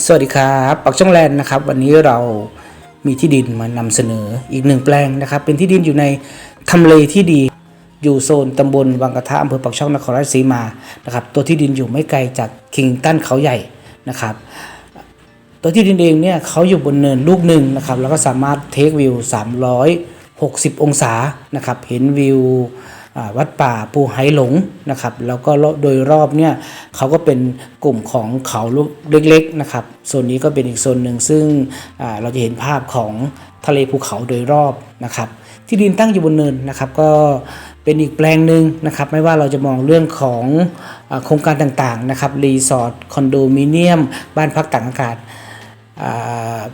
สวัสดีครับปักช่องแลนด์นะครับ วันนี้เรามีที่ดินมานำเสนออีกหนึ่งแปลงนะครับ เป็นที่ดินอยู่ในทำเลที่ดี อยู่โซนตำบลวังกระทะอำเภอปักช่องนครราชสีมานะครับ ตัวที่ดินอยู่ไม่ไกลจากคิงตันเขาใหญ่นะครับ ตัวที่ดินเองเนี่ยเขาอยู่บนเนินลูกหนึ่งนะครับ แล้วก็สามารถเทควิว360 องศานะครับ เห็นวิว วัดป่าภูไหหลงนะครับแล้วก็โดยรอบเนี่ยเขาก็เป็นกลุ่มของเขาลูกเล็กๆนะครับโซนนี้ก็เป็นอีกโซนหนึ่งซึ่งเราจะเห็นภาพของทะเลภูเขาโดยรอบนะครับ ที่ดินตั้งอยู่บนเนินนะครับ ก็เป็นอีกแปลงหนึ่งนะครับ ไม่ว่าเราจะมองเรื่องของอโครงการต่างๆนะครับรีสอร์ทคอนโดมิเนียม บ้านพักต่างอากาศ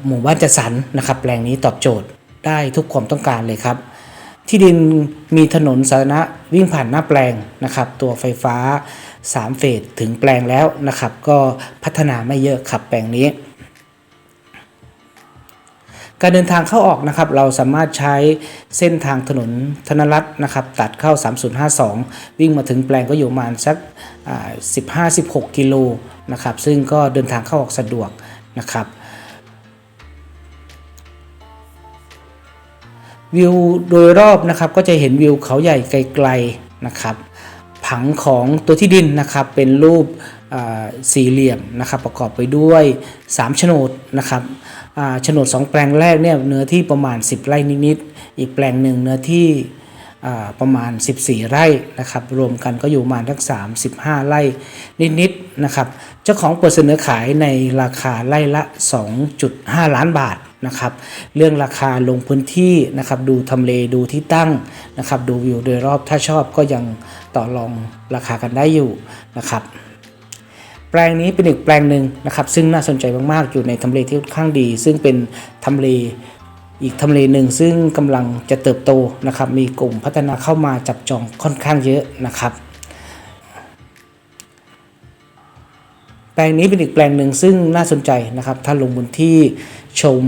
หมู่บ้านจัดสรรนะครับ แปลงนี้ตอบโจทย์ได้ทุกความต้องการเลยครับ ที่ดินมีถนนสาธารณะวิ่งผ่านหน้าแปลงนะครับ ตัวไฟฟ้า 3 เฟสถึงแปลงแล้วนะครับ ก็พัฒนาไม่เยอะครับแปลงนี้ การเดินทางเข้าออกนะครับ เราสามารถใช้เส้นทางถนนธนรัตน์นะครับ ตัดเข้า 3052 วิ่งมาถึงแปลงก็อยู่ประมาณสักอ่า15-16 กิโลนะครับ ซึ่งก็เดินทางเข้าออกสะดวกนะครับ วิวโดยรอบนะครับก็จะเห็นวิวเขาใหญ่ไกลๆนะครับ ผังของตัวที่ดินนะครับเป็นรูปสี่เหลี่ยมนะครับประกอบไปด้วย3โฉนดนะครับโฉนด2แปลงแรกเนี่ยเนื้อที่ประมาณ 10 ไร่นิดๆอีกแปลงหนึ่งเนื้อที่ประมาณ 14 ไร่นะครับรวมกันก็อยู่ประมาณทั้ง35 ไร่นิดๆนะครับเจ้าของเปิดเสนอขายในราคาไร่ละ 2.5 ล้านบาท นะครับ เรื่องราคาลงพื้นที่นะครับดูทำเลดูที่ตั้งนะครับดูวิวโดยรอบถ้าชอบก็ยังต่อรองราคากันได้อยู่นะครับ แปลงนี้เป็นอีกแปลงหนึ่งนะครับ ซึ่งน่าสนใจมากๆอยู่ในทำเลที่ค่อนข้างดี ซึ่งเป็นทำเลอีกทำเลหนึ่งซึ่งกำลังจะเติบโตนะครับ มีกลุ่มพัฒนาเข้ามาจับจองค่อนข้างเยอะนะครับ แปลงนี้เป็นอีกแปลงหนึ่งซึ่งน่าสนใจนะครับ ถ้าลงบนที่ ชม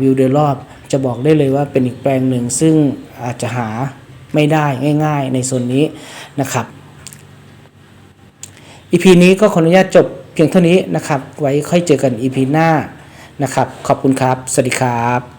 วิวโดยรอบจะบอกได้เลยว่าเป็นอีกแปลงหนึ่งซึ่งอาจจะหาไม่ได้ง่าย ๆ ในโซนนี้นะครับ EP นี้ก็ขออนุญาตจบเพียงเท่านี้นะครับ ไว้ค่อยเจอกัน EP หน้านะครับ ขอบคุณครับ สวัสดีครับ